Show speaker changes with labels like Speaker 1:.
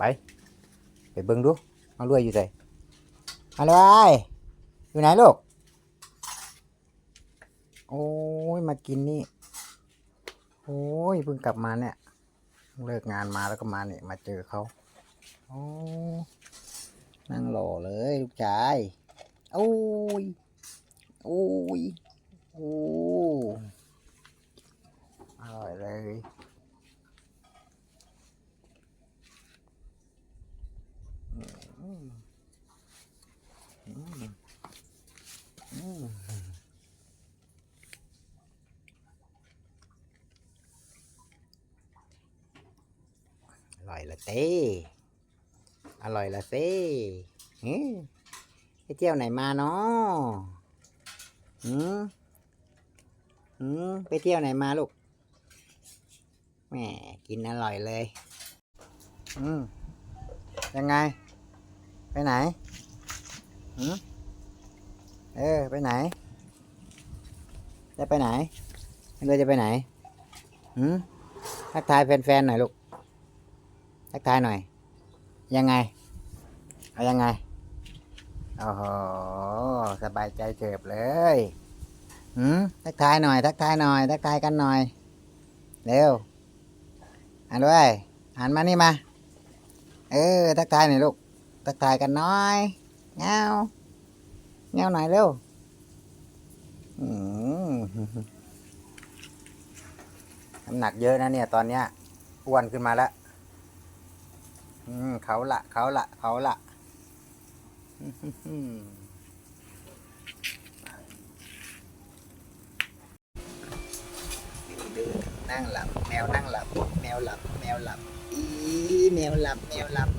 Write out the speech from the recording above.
Speaker 1: ไป ไปเบิ่งดูเอารวยอยู่ไสเอาเลยอยู่ไหนลูก โอ้ยมากินนี่ โอ้ยเพิ่งกลับมาเนี่ย เลิกงานมาแล้วก็มาเนี่ยมาเจอเขาโอ้นั่งหล่อเลยลูกชาย โอ้ย โอ้ย โอ้อร่อยเลย อืมอืมอืมอร่อยละเต้อร่อยละเต้หืมไปเที่ยวไหนมาเนาะหืมหืมไปเที่ยวไหนมาลูกแหมกินอร่อยเลย อืมยังไง ไปไหนหืมเออ ไปไหน จะไปไหนไม่รู้จะไปไหนหืมทักทายแฟนๆหน่อยลูก ทักทายหน่อย ยังไง เอายังไง โอ้โห สบายใจเฉิบเลยหืมทักทายหน่อย ทักทายหน่อย ทักทายกันหน่อย เร็วอ่านด้วยอ่านมานี่มา เออ ทักทายหน่อยลูก ทักทายกันหน่อยเงาเงาหน่อยเร็วน้ำหนักเยอะนะเนี่ย ตอนเนี้ยอ้วนขึ้นมาแล้วเขาละเขาละเขาละนั่งหลับ แมวนั่งหลับ แมวหลับ แมวหลับ อีแมวหลับ แมวหลับ